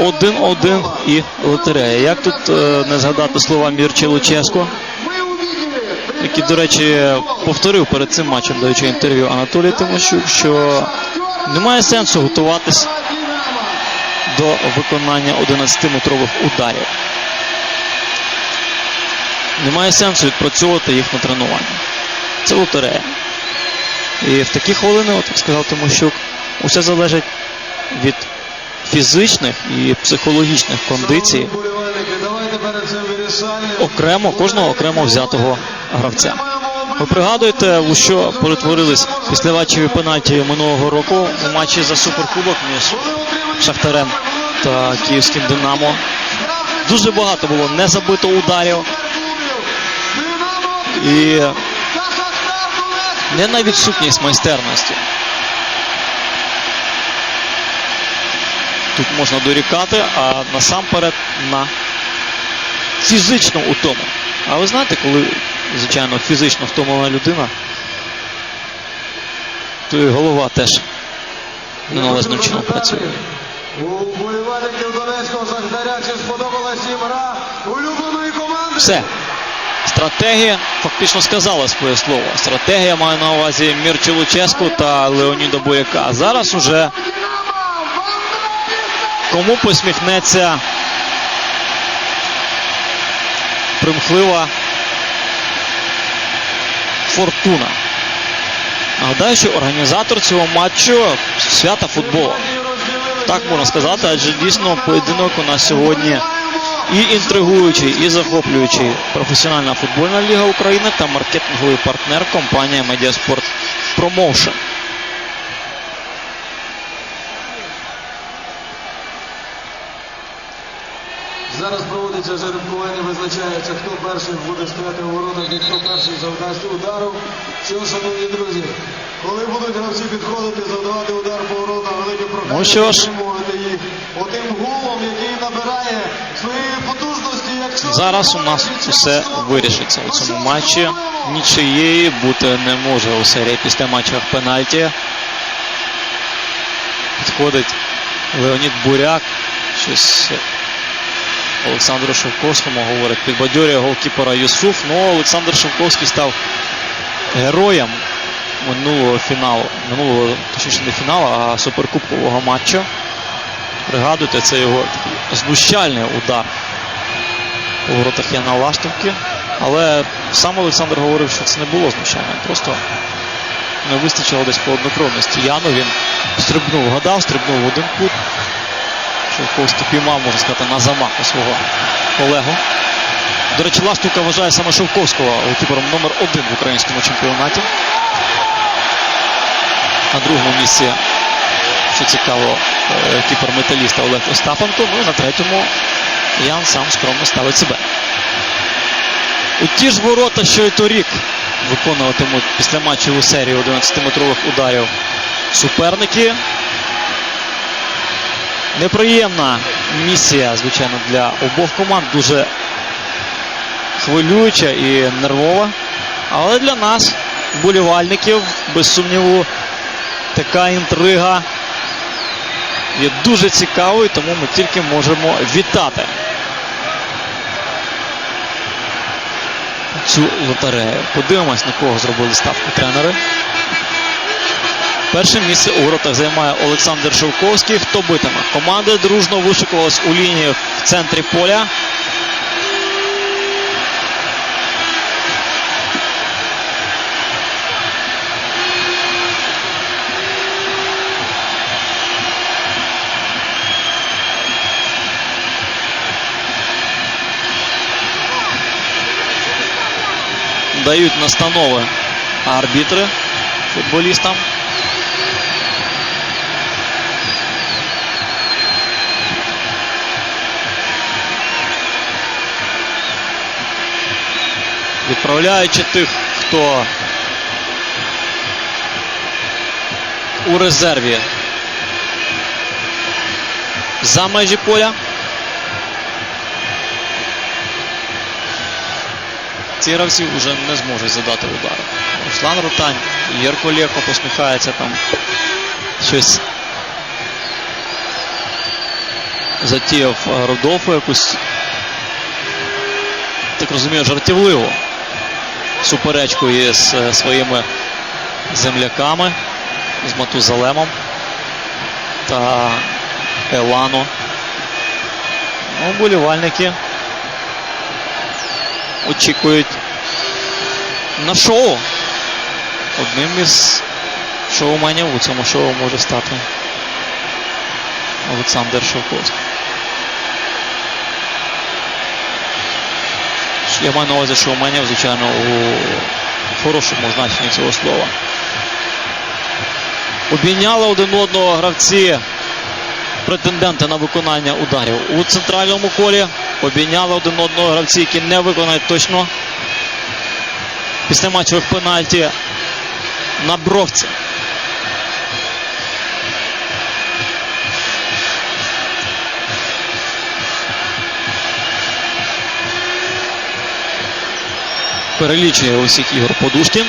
1-1 і лотерея. Як тут е, не згадати слова Мірче Луческо, який, до речі, повторив перед цим матчем, даючи інтерв'ю Анатолію Тимощук, що немає сенсу готуватись до виконання 11-метрових ударів. Немає сенсу відпрацьовувати їх на тренуванні. Це лотерея. І в такі хвилини, от як сказав Тимощук, усе залежить від фізичних і психологічних кондицій окремо, кожного окремо взятого гравця. Ви пригадуєте, у що перетворились післявачеві пенальті минулого року у матчі за суперкубок між Шахтарем та Київським Динамо. Дуже багато було не забито ударів і не на відсутність майстерності. Тут можна дорікати, а насамперед на фізичну утому. А ви знаєте, коли, звичайно, фізично втомлена людина, то і голова теж неналежним чином працює. У вболівальників Донецького Шахтаря чи сподобалась їм гра улюбленої команди? Все. Стратегія фактично сказала своє слово. Стратегія має на увазі Мірчу Луческу та Леоніда Бояка. А зараз уже кому посміхнеться примхлива фортуна. Нагадаю, що організатор цього матчу свята футболу. Так можна сказати, адже дійсно поєдинок у нас сьогодні і інтригуючий, і захоплюючий професіональна футбольна ліга України та маркетинговий партнер компанія Медіаспорт Промоушен. Зараз проводиться жеребкування, визначається, хто перший буде стояти у воротах і хто перший завдасть удару. Що, шановні друзі, коли будуть гравці підходити, завдавати удар по воротам, велике прохання Ну підтримувати їх отим гулом, який набирає своєї потужності. Якщо Зараз у нас усе вирішиться у цьому матчі. Нічиєї бути не може у серії після матчах пенальті. Підходить Леонід Буряк. Щось Олександру Шовковському говорить. Підбадьорює голкіпера Юсуф. Ну, Олександр Шовковський став героєм минулого фіналу. Минулого, точніше, не фіналу, а суперкубкового матчу. Пригадуйте, це його такий знущальний удар у воротах Яна Лаштовки. Але сам Олександр говорив, що це не було знущання. Просто не вистачило десь холоднокровності. Яну він стрибнув, гадав, стрибнув в один кут. Шовковський піймав, можна сказати, на замаху свого колегу. До речі, Ластівка вважає саме Шовковського голкіпером номер один в українському чемпіонаті. На другому місці, що цікаво, е, кіпер металіста Олег Остапенко. Ну і на третьому Ян сам скромно ставить себе. У ті ж ворота, що й торік виконуватимуть після матчів у серії 11-метрових ударів суперники. Неприємна місія, звичайно, для обох команд. Дуже хвилююча і нервова. Але для нас, вболівальників, без сумніву, така інтрига є дуже цікавою, тому ми тільки можемо вітати цю лотерею. Подивимось, на кого зробили ставку тренери. Перше місце у воротах займає Олександр Шовковський. Хто битиме? Команди дружно вишикувались у лінії в центрі поля. Дають настанови арбітри футболістам. Відправляючи тих, хто у резерві за межі поля. Ці вже не зможуть задати удару. Руслан Рутань, Єрко Лєко посміхається там. Щось затіяв Рудolфо якусь, так розумію, жартівливу суперечку із е, своїми земляками, з Матузалемом та Елано. Ну, Болівальники очікують на шоу. Одним із шоуменів у цьому шоу може стати Олександр Шовковський. Я маю на увазі шоуменів, звичайно, у хорошому значенні цього слова. Обійняли один одного гравці претенденти на виконання ударів у центральному колі. Обійняли один одного гравці, які не виконають точно після матчових пенальті на бровці. Перелічує усіх ігор Подушкін.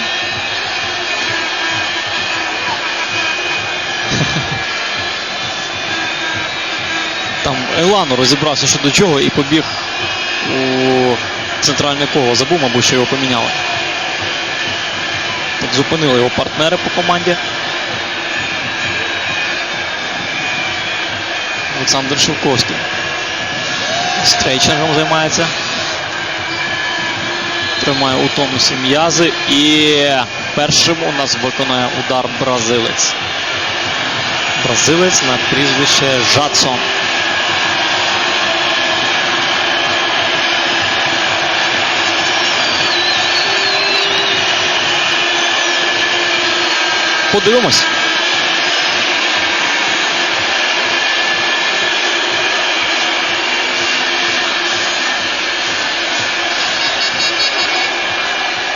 Там Елану розібрався що до чого і побіг у центральне коло. Забув, мабуть, що його поміняли. Так зупинили його партнери по команді. Олександр Шевковський. Стрейчингом займається. Тримає у тонусі м'язи. І першим у нас виконає удар бразилець. Бразилець на прізвище Жадсон. Подивимось.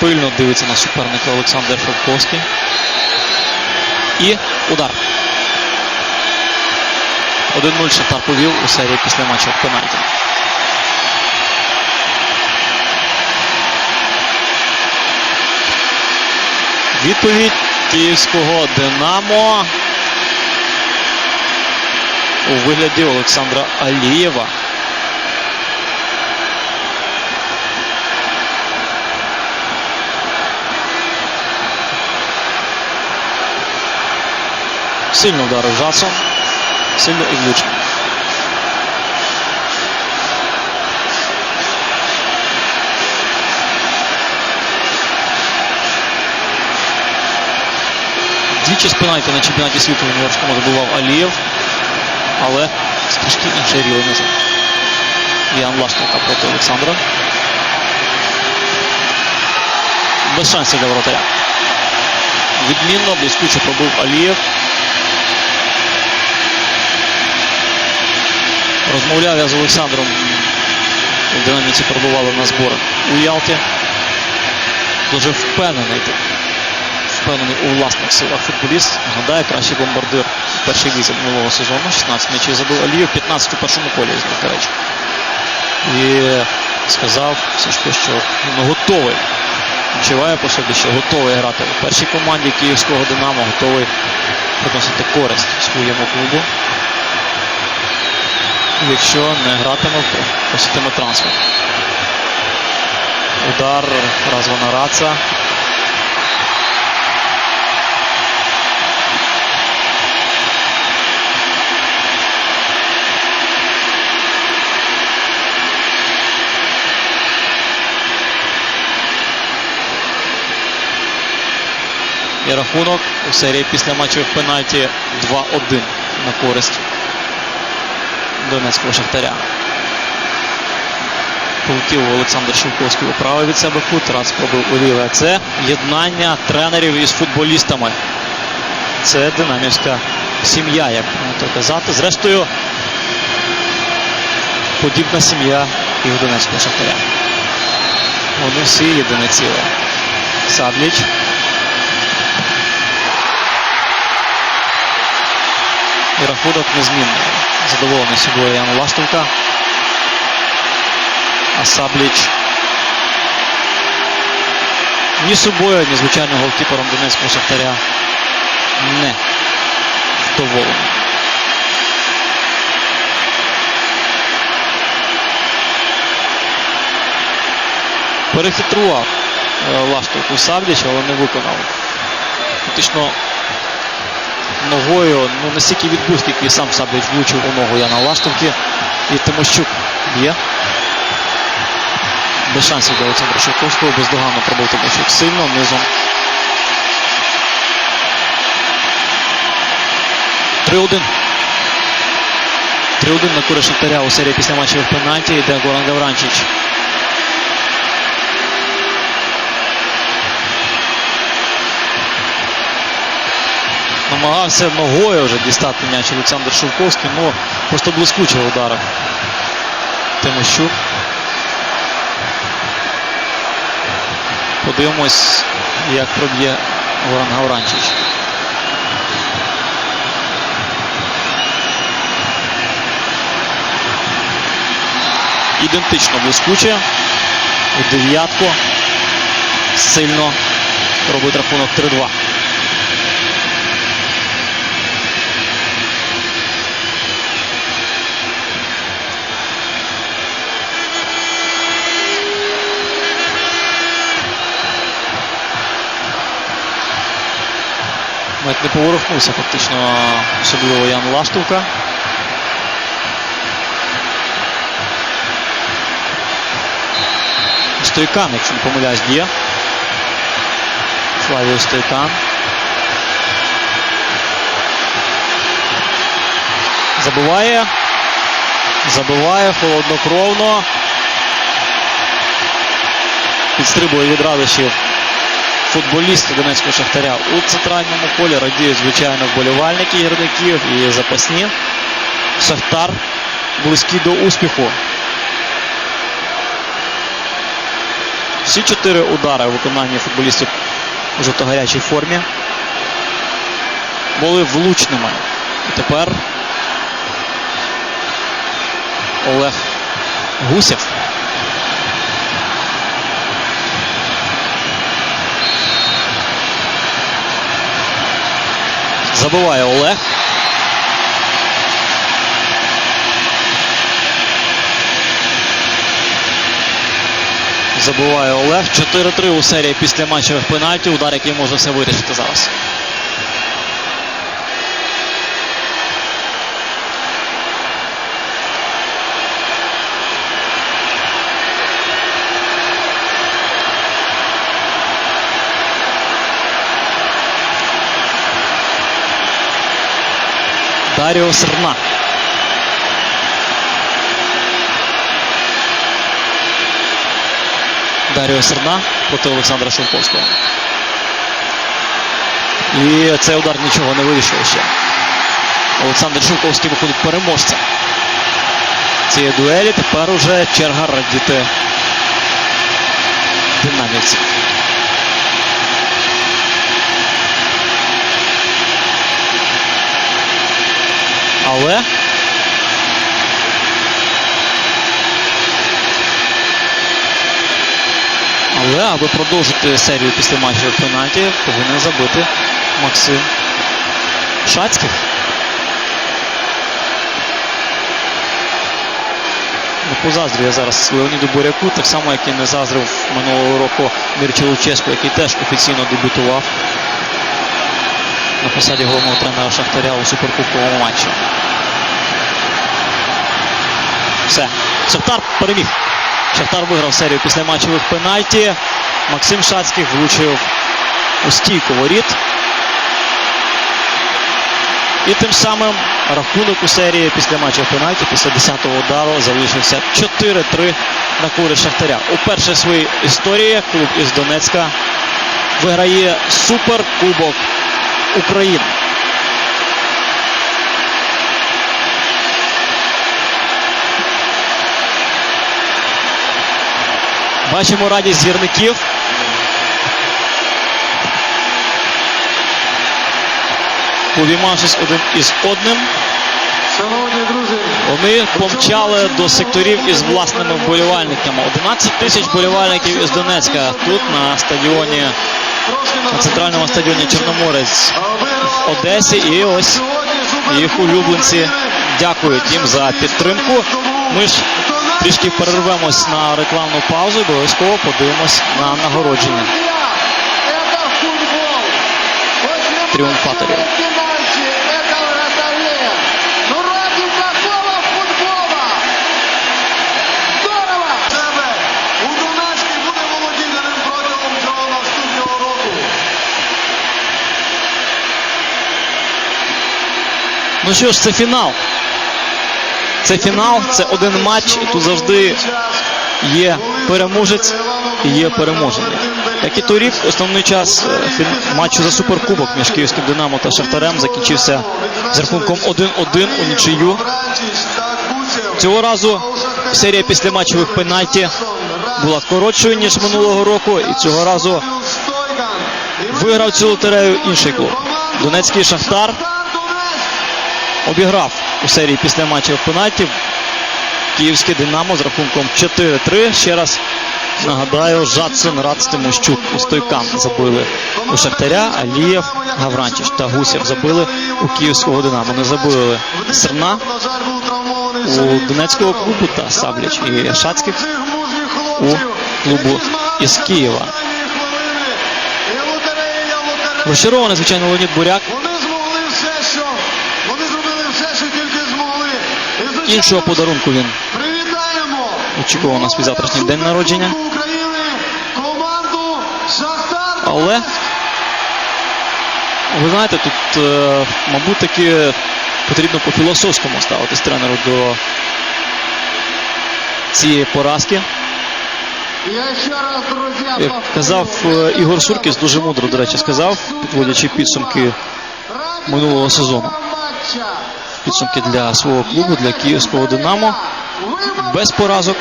Пильно дивиться на суперника Олександр Шовковський. І удар. 1-0 Шахтар повів у серії після матчу пенальті. Відповідь київського Динамо у вигляді Олександра Алієва. Сильно вдарив Жадсон. Сильно і влучно. Двічі з на чемпіонаті світу в універському забував Алієв, але з трішки інший рівень уже. Ян Лашенка проти Олександра. Без шансів для воротаря. Відмінно, блискуче пробив Алієв. Розмовляв я з Олександром. В динаміці перебували на зборах у Ялті. Дуже впевнений. Впевнений у власних силах футболіст. Нагадаю, кращий бомбардир в першій лізі минулого сезону. 16 м'ячів забив Алієв, 15 у першому колі з до речі. І сказав таки, що він готовий. Відчуває по собі, що готовий грати у першій команді київського Динамо, готовий приносити користь своєму клубу. Якщо не гратиме, проситиме трансфер. Удар Развана Раца. І рахунок у серії після матчів пенальті 2-1 на користь Донецького Шахтаря. Полетів Олександр Шевковський у правий від себе кут, раз пробив у. Це єднання тренерів із футболістами. Це динамівська сім'я, як то казати. Зрештою, подібна сім'я і у Донецького Шахтаря. Вони всі єдине ціле. Сабліч. І рахунок незмінний задоволений собою Яну Ластовка. А Сабліч ні собою, ні звичайно голкіпером Донецького Шахтаря не вдоволений. Перехитрував е, Ластовку Савліч, але не виконав. Фактично ногою, ну настільки відбув, скільки сам Савдіч влучив у ногу Яна Лаштовки. І Тимощук є. Без шансів для Олександра Шевковського, бездоганно пробив Тимощук сильно, низом. 3-1. 3-1 на користь Шахтаря у серії після матчевих пенальті йде Горан Гавранчич. Намагався ногою вже дістати м'яч Олександр Шовковський, ну просто блискуче ударив. Тимощук. Подивимось, як проб'є Горан Гавранчич. ідентично блискуче. У дев'ятку. Сильно робить рахунок 3-2. Навіть не поворухнувся фактично особливо Ян Лаштовка. Стойкан, якщо не помиляюсь, діє. Флавіо Стойкан. Забиває. Забиває холоднокровно. Підстрибує від радощів футболісти Донецького Шахтаря у центральному полі. Радіють, звичайно, вболівальники гірників і запасні. Шахтар близький до успіху. Всі чотири удари у виконанні футболістів у жовто-гарячій формі були влучними. І тепер Олег Гусєв. Забиває Олег. Забиває Олег. 4-3 у серії після матчевих пенальтів. Удар, який може все вирішити зараз. Даріо Серна. Даріо Серна проти Олександра Шовковського. І цей удар нічого не вирішує ще. Олександр Шовковський виходить переможцем. Цієї дуелі тепер уже черга радіти динаміці. Але Але аби продовжити серію після матчів пенальті, повинен забити Максим Шацьких. Не позаздрю я зараз Леоніду Буряку, так само, як і не заздрив минулого року Мірчу Луческу, який теж офіційно дебютував на посаді головного тренера Шахтаря у суперкубковому матчі. Все. Шахтар переміг. Шахтар виграв серію після матчевих пенальті. Максим Шацьких влучив у стійку воріт. І тим самим рахунок у серії після матчів пенальті, після 10-го удару, залишився 4-3 на користь Шахтаря. Уперше в своїй історії клуб із Донецька виграє Суперкубок України. Бачимо радість гірників. Увіймавшись один із одним, вони помчали до секторів із власними вболівальниками. 11 тисяч вболівальників із Донецька тут на стадіоні, на центральному стадіоні Чорноморець в Одесі. І ось їх улюбленці дякують їм за підтримку. Ми ж Трішки перервемось на рекламну паузу. і Обов'язково подивимось на нагородження. Это футбол. Почему Триумфаторы. пенальти? Это вратаря. Ну ради какого футбола? Здорово! Себе у Донецькій буде володіти ним протягом цього наступного року. Ну що ж, це фінал. Це фінал, це один матч, і тут завжди є переможець і є переможений. Як і торік, основний час е, матчу за суперкубок між Київським Динамо та Шахтарем закінчився з рахунком 1-1 у нічию. Цього разу серія післяматчевих пенальті була коротшою, ніж минулого року, і цього разу виграв цю лотерею інший клуб. Донецький Шахтар обіграв у серії після матчів пенальтів Київське Динамо з рахунком 4-3. Ще раз нагадаю, Жадсон, Рац, Тимощук у Стойкан забили у Шахтаря, Алієв, Гавранчич та Гусєв забили у Київського Динамо. Не забили Серна у Донецького клубу та Сабліч і Шацьких у клубу із Києва. Розчарований, звичайно, Леонід Буряк. Вони змогли все, що вони зробили все, що тільки змогли. І, звичайно, Іншого подарунку він очікував на свій завтрашній день народження. Але ви знаєте, тут, е, мабуть, таки потрібно по-філософському ставитись тренеру до цієї поразки. Як казав е, Ігор Суркіс, дуже мудро, до речі, сказав, підводячи підсумки минулого сезону підсумки для свого клубу, для київського Динамо. Без поразок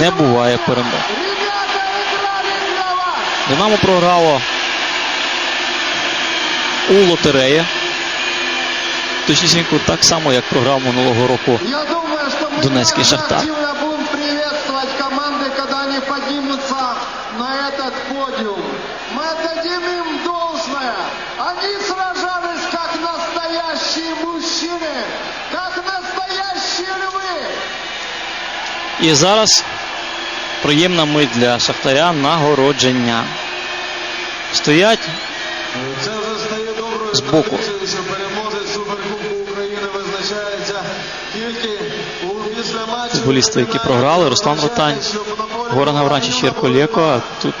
не буває перемог. Ребята играли для вас! Динамо програло у лотереї. Точнісінько так само, як програв минулого року. Я думаю, что мы Донецкий «Шахтар». активно будем приветствовать команды, когда они поднимутся на этот подиум. Мы отдадим им должное. Они сражались как настоящие мужчины, как настоящие львы. І зараз приємна мить для Шахтаря нагородження. Стоять Це вже стає доброю Збоку. традицією, що Суперкубку України визначається тільки у післяматчевих Футболісти, які програли, Руслан полі Горан Гавранчич, Єрко Лєко. Тут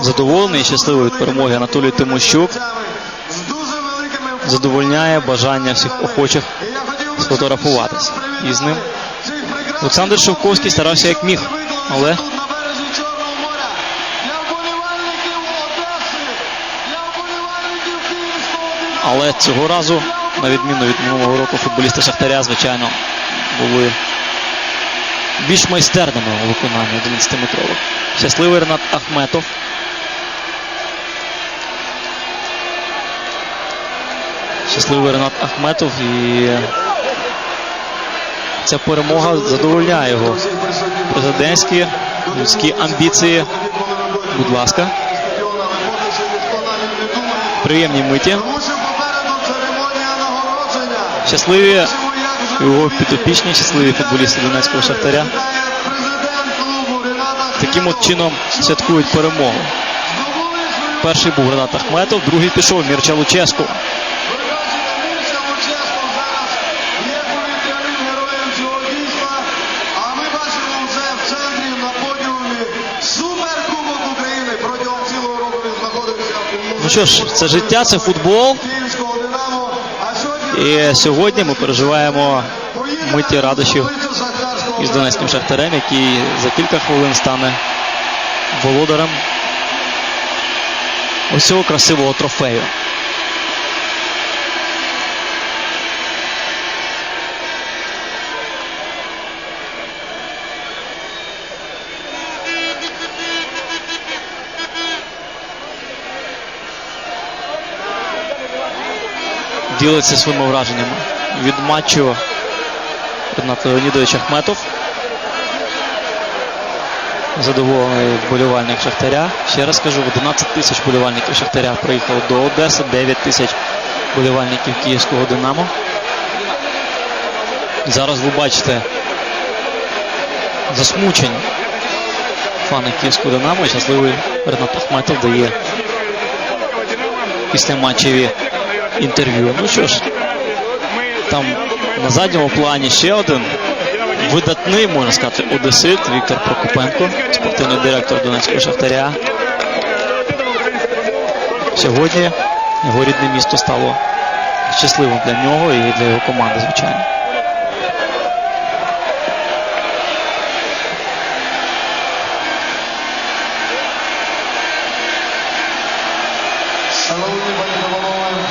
задоволений і щасливий від перемоги Анатолій Тимощук. Задовольняє бажання всіх охочих І я хотів би сфотографуватись ще раз привітати із ним. Олександр Шовковський старався як міг, але. Але цього разу, на відміну від минулого року, футболісти Шахтаря, звичайно, були більш майстерними у виконанні 11-метрових. Щасливий Ренат Ахметов. Щасливий Ренат Ахметов і ця перемога задовольняє його. Президентські людські амбіції. Будь ласка, приємні миті. Щасливі його підопічні, щасливі футболісти Донецького Шахтаря. Таким от чином святкують перемогу. Перший був Ренат Ахметов, другий пішов Мірча Луческу. Що ж, це життя, це футбол. І сьогодні ми переживаємо миті радощів із Донецьким Шахтарем, який за кілька хвилин стане володарем ось цього красивого трофею. Ділиться своїми враженнями від матчу Ренат Леонідович Ахметов. Задоволений вболівальник Шахтаря. Ще раз кажу, 11 тисяч вболівальників Шахтаря приїхало до Одеси, 9 тисяч вболівальників Київського Динамо. Зараз ви бачите засмучені фани Київського Динамо. Щасливий Ренат Ахметов дає після матчеві інтерв'ю. Ну що ж, там на задньому плані ще один видатний, можна сказати, одесит Віктор Прокопенко, спортивний директор Донецького Шахтаря. Сьогодні його рідне місто стало щасливим для нього і для його команди, звичайно. Шановні пані та панове,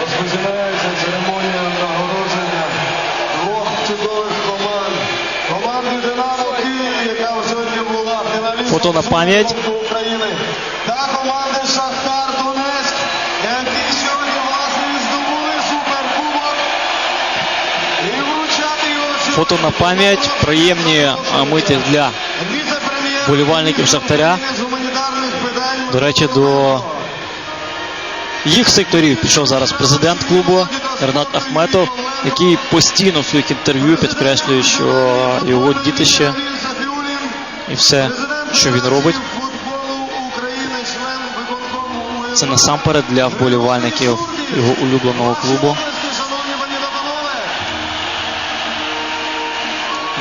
розпочинається церемонія нагородження двох чудових команд. Команди Динамо Київ, яка сьогодні була Фото на пам'ять. Та команди Шахтар Донецьк, які сьогодні власне здобули суперкубок. І вручати його Фото на пам'ять, приємні а, миті для віце-прем'єр Шахтаря. До речі, до їх секторів пішов зараз президент клубу Ренат Ахметов, який постійно в своїх інтерв'ю підкреслює, що його дітище і все, що він робить, це насамперед для вболівальників його улюбленого клубу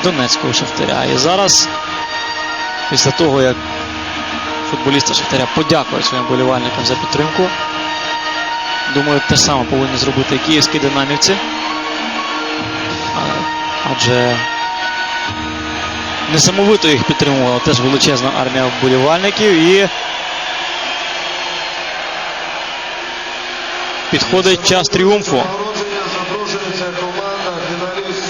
Донецького Шахтаря. І зараз, після того, як футболісти Шахтаря подякують своїм вболівальникам за підтримку, думаю, те саме повинні зробити і київські динамівці. Адже несамовито їх підтримувала теж величезна армія вболівальників і підходить час тріумфу. Нагородження запрошується команда фіналіст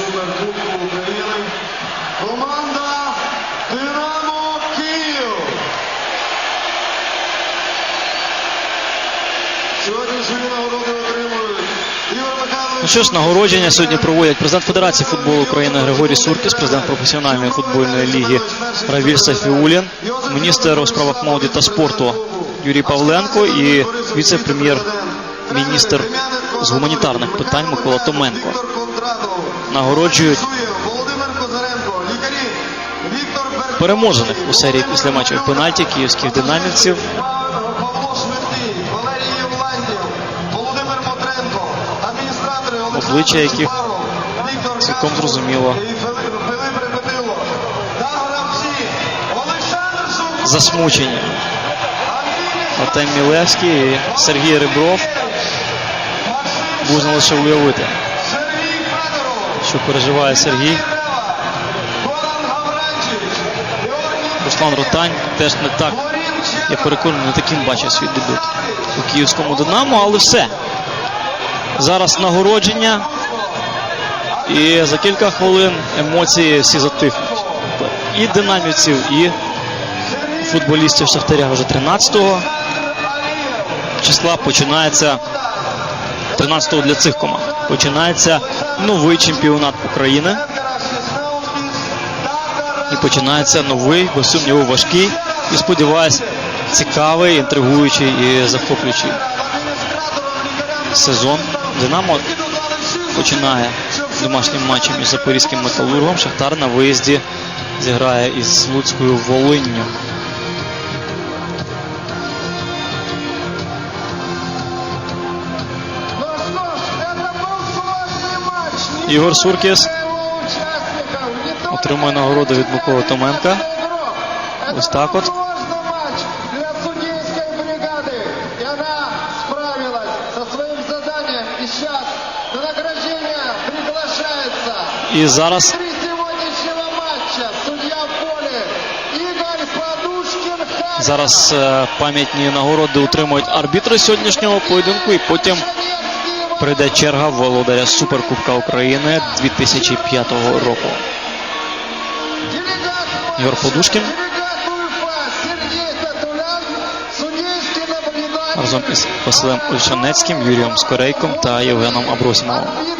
що ж, нагородження сьогодні проводять президент Федерації футболу України Григорій Суркіс, президент професіональної футбольної ліги Равіль Сафіулін, міністр у справах молоді та спорту Юрій Павленко і віце-прем'єр-міністр з гуманітарних питань Микола Томенко. Нагороджують переможених у серії післяматчевих пенальті київських динамівців. Обличчя яких цілком зрозуміло. Засмучені Артем Мілевський і Сергій Ребров. Можна лише уявити, що переживає Сергій. Руслан Ротань теж не так. Я переконаний, не таким бачив свій дебют у київському Динамо, але все. Зараз нагородження. І за кілька хвилин емоції всі затихнуть. І динамівців, і футболістів Шахтаря вже 13-го числа починається 13-го для цих команд. Починається новий чемпіонат України. І починається новий, без сумніву, важкий і сподіваюсь, цікавий, інтригуючий і захоплюючий сезон. Динамо починає домашнім матчем із запорізьким металургом. Шахтар на виїзді зіграє із Луцькою Волинню. Ну что ж, это был сложный матч. Не Ігор только Суркіс для его участников, не только отримує для нагороду від Миколи Томенка. игрок. Это Ось так был от. Подушкин. Харьков. зараз е, пам'ятні нагороди отримують арбітри сьогоднішнього поєдинку, і потім прийде черга володаря Суперкубка України 2005 року. Ігор Подушкін. Разом із Василем Ольшанецьким, Юрієм Скорейком та Євгеном Абросімовим.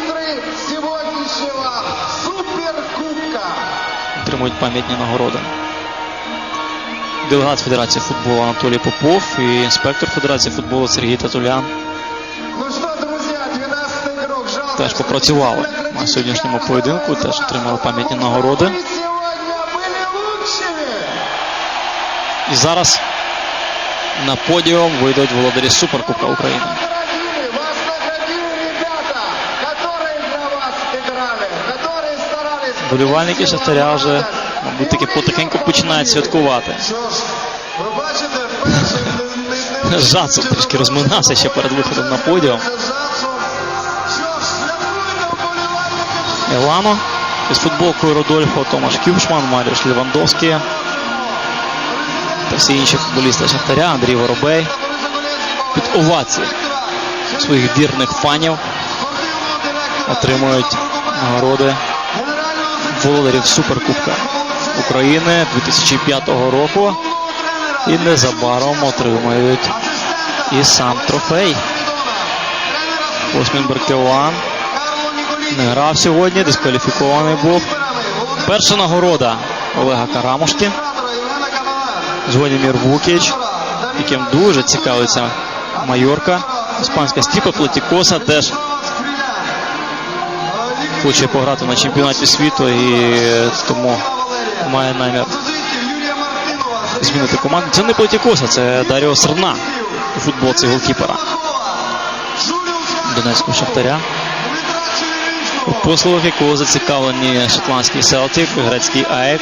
отримують пам'ятні нагороди. Делегат Федерації футболу Анатолій Попов і інспектор Федерації футболу Сергій Татулян теж попрацювали на сьогоднішньому поєдинку, теж отримали пам'ятні нагороди. І зараз на подіум вийдуть володарі Суперкубка України. Болівальники Шахтаря вже, мабуть, таки потихеньку починають святкувати. Жацов трішки розминався ще перед виходом на подіум. Елано із футболкою Родольфо, Томаш Кюшман, Маріуш Лівандовський та всі інші футболісти Шахтаря, Андрій Воробей під овації своїх вірних фанів отримують нагороди володарів Суперкубка України 2005 року і незабаром отримають і сам трофей. Осмін Беркелан не грав сьогодні, дискваліфікований був. Перша нагорода Олега Карамушки, Звонімір Вукіч, яким дуже цікавиться Майорка. Іспанська Стіпа Платікоса теж хоче пограти на чемпіонаті світу і тому має намір змінити команду. Це не Платікоса, це Даріо Серна у футболці голкіпера Донецького Шахтаря. У послугах якого зацікавлені шотландський Селтік, грецький АЕК.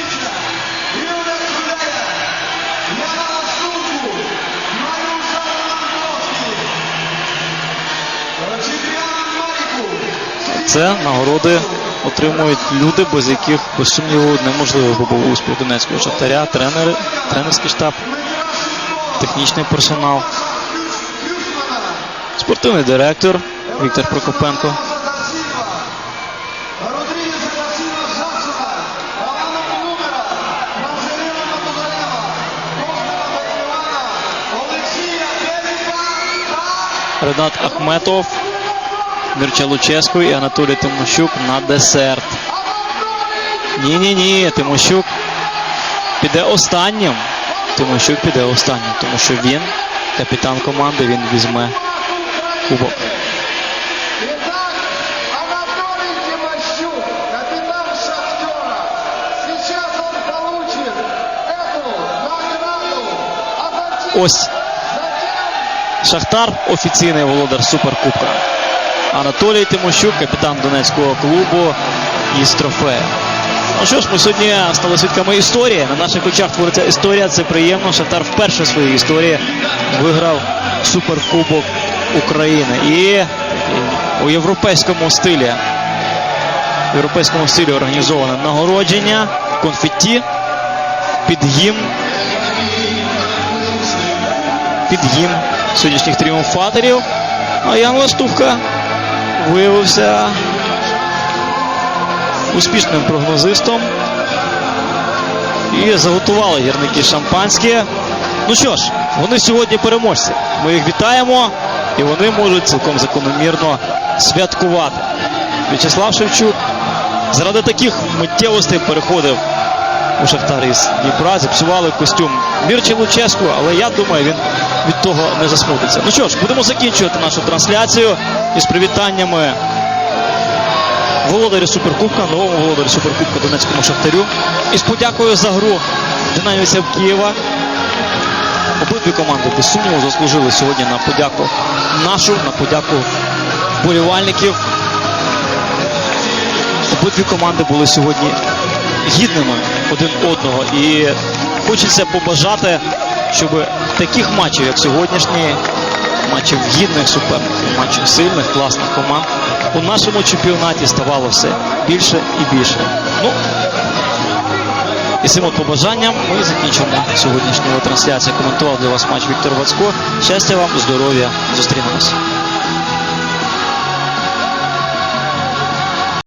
Це нагороди отримують люди, без яких, без сумніву, неможливо би був успіх Донецького Шахтаря, тренери, тренерський штаб, технічний персонал, спортивний директор Віктор Прокопенко. Ренат Ахметов, Мірча Луческо і Анатолій Тимощук на десерт. Ні-ні-ні, Тимощук піде останнім. Тимощук піде останнім, тому що він, капітан команди, він візьме кубок. Ось Шахтар офіційний володар Суперкубка. Анатолій Тимощук, капітан Донецького клубу із трофеєм. Ну що ж, ми сьогодні стали свідками історії. На наших очах твориться історія. Це приємно. Шахтар вперше в своїй історії виграв Суперкубок України. І у європейському стилі. В європейському стилі організоване нагородження, конфетті, під гімн під гімн сьогоднішніх тріумфаторів. А Ян Ластувка виявився успішним прогнозистом. І заготували гірники шампанське. Ну що ж, вони сьогодні переможці. Ми їх вітаємо, і вони можуть цілком закономірно святкувати. В'ячеслав Шевчук заради таких миттєвостей переходив у Шахтар із Дніпра, зіпсували костюм Мірчі Луческу, але я думаю, він від того не засмутиться. Ну що ж, будемо закінчувати нашу трансляцію із привітаннями володарю Суперкубка, новому володарю Суперкубка Донецькому Шахтарю. І з подякою за гру динамівців Києва. Обидві команди без сумніву заслужили сьогодні на подяку нашу, на подяку вболівальників. Обидві команди були сьогодні гідними один одного. І хочеться побажати, щоб таких матчів, як сьогоднішній, матчів гідних суперників, матчів сильних, класних команд у нашому чемпіонаті ставало все більше і більше. Ну, і цим от побажанням ми закінчимо сьогоднішню трансляцію. Коментував для вас матч Віктор Вацько. Щастя вам, здоров'я, зустрінемось.